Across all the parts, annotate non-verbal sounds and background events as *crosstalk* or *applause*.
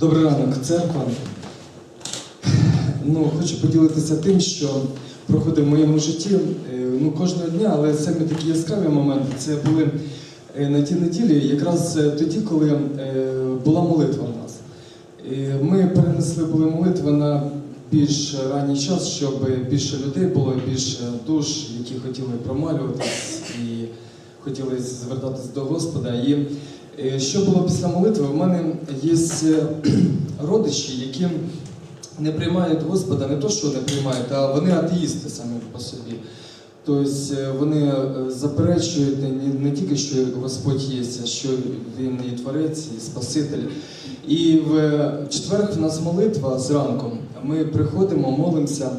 Добрий ранок, церква. Ну, хочу поділитися тим, що проходить в моєму житті е, ну, кожного дня, але саме такі яскраві моменти це були е, на тій неділі, якраз е, тоді, коли була молитва в нас. Ми перенесли були молитви на більш ранній час, щоб більше людей було, більше душ, які хотіли промалюватись і хотіли звертатись до Господа. І що було після молитви? У мене є е, *clears throat* родичі, які не приймають Господа, не то, що не приймають, а вони атеїсти самі по собі. Тобто е, вони е, заперечують не, тільки, що Господь є, а що Він і Творець, і Спаситель. І в четвер в нас молитва зранку. Ми приходимо, молимося.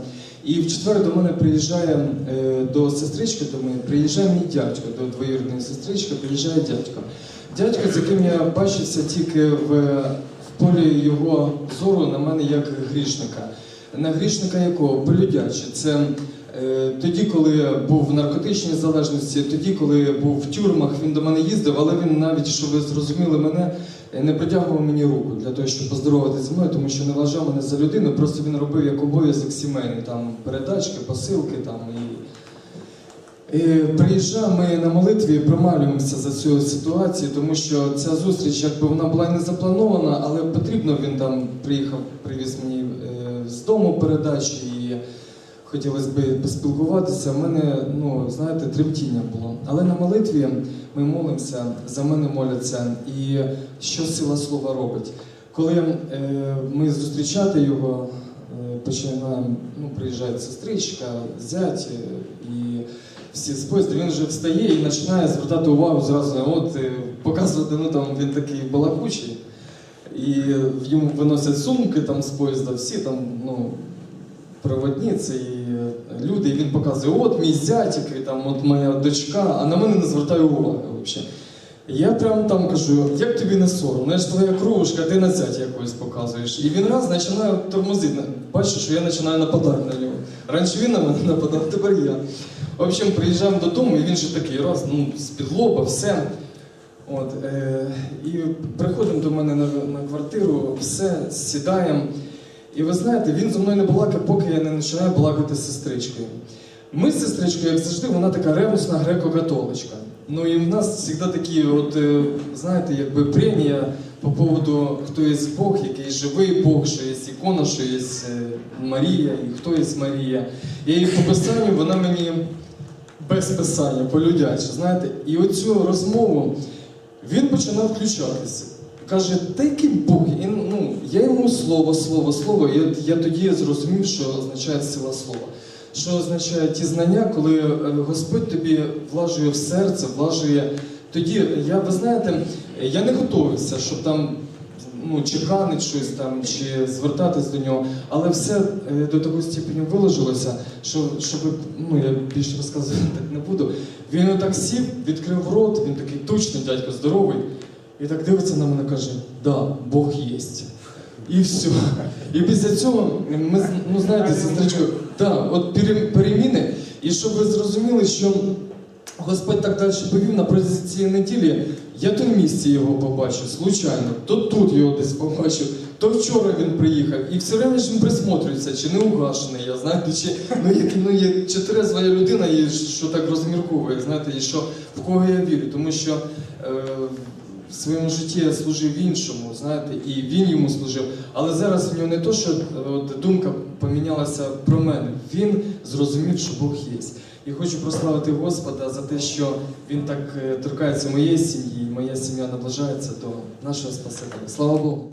І в четвер до мене приїжджає е, до сестрички, до мене приїжджає мій дядько, до двоюрідної сестрички, приїжджає дядько. Дядько, з яким я бачився тільки в, в полі його зору на мене як грішника. На грішника якого? Полюдячий. Це е, тоді, коли був в наркотичній залежності, тоді, коли був в тюрмах, він до мене їздив, але він навіть, щоб ви зрозуміли мене, не притягував мені руку для того, щоб поздороватися зі мною, тому що не вважав мене за людину, просто він робив як обов'язок сімейний, там передачки, посилки там і. І приїжджаємо ми на молитві, промалюємося за цю ситуацію, тому що ця зустріч, якби вона була не запланована, але потрібно він там приїхав, привіз мені е, з дому передачі і хотілося б поспілкуватися. У мене, ну, знаєте, тремтіння було. Але на молитві ми молимося, за мене моляться, і що сила слова робить. Коли е, ми зустрічати його, е, починаємо, ну, приїжджає сестричка, зять е, і всі з поїзда, він вже встає і починає звертати увагу зразу, от е, показувати, ну там він такий балакучий, і йому виносять сумки там з поїзда, всі там, ну, проводниці і е, люди, і він показує, от мій зятик, і там от моя дочка, а на мене не звертає уваги взагалі. Я прям там кажу, як тобі не соромно, я твоя кружка, ти на зятя якось показуєш. І він раз починає тормозити. Бачиш, що я починаю нападати на нього. Раніше він на мене *laughs* нападав, тепер я. В общем, приїжджаємо додому, і він же такий раз, ну, з-під все. От, е, і приходимо до мене на, на квартиру, все, сідаємо. І ви знаєте, він зі мною не балакає, поки я не починаю балакати з сестричкою. Ми з сестричкою, як завжди, вона така ревностна греко-католичка. Ну і в нас завжди такі, от, е, знаєте, якби премія по поводу, хто є Бог, який живий Бог, що є ікона, що є е, Марія, і хто є Марія. Я їй по писанню, вона мені без писання, полюдяче, знаєте. І оцю розмову він починав включатися. Каже, та який Бог? І, ну, я йому слово, слово, слово. І от я тоді зрозумів, що означає сила слова. Що означає ті знання, коли е, Господь тобі влажує в серце, влажує. Тоді я, ви знаєте, я не готувався, щоб там ну, чеканить щось там чи звертатись до нього, але все е, до такої степені виложилося, що щоб ну я більше розказувати так не буду. Він отак сів, відкрив рот, він такий точний дядько, здоровий, і так дивиться на мене, каже: Да, Бог єсть. І все. І після цього ми ну знаєте, сестричко, да, от переміни. І щоб ви зрозуміли, що Господь так далі повів на протязі цієї неділі. Я то в місті його побачив, случайно, то тут його десь побачив, то вчора він приїхав. І все время ж він присмотрюється, чи не угашений, я знаєте, чи ну, є, ну, є чи трезва є людина, і що так розмірковує, знаєте, і що в кого я вірю, тому що е, в своєму житті служив іншому, знаєте, і він йому служив. Але зараз в нього не то, що от, думка помінялася про мене. Він зрозумів, що Бог є. І хочу прославити Господа за те, що Він так е, торкається моєї сім'ї, і моя сім'я наближається до нашого Спасителя. Слава Богу!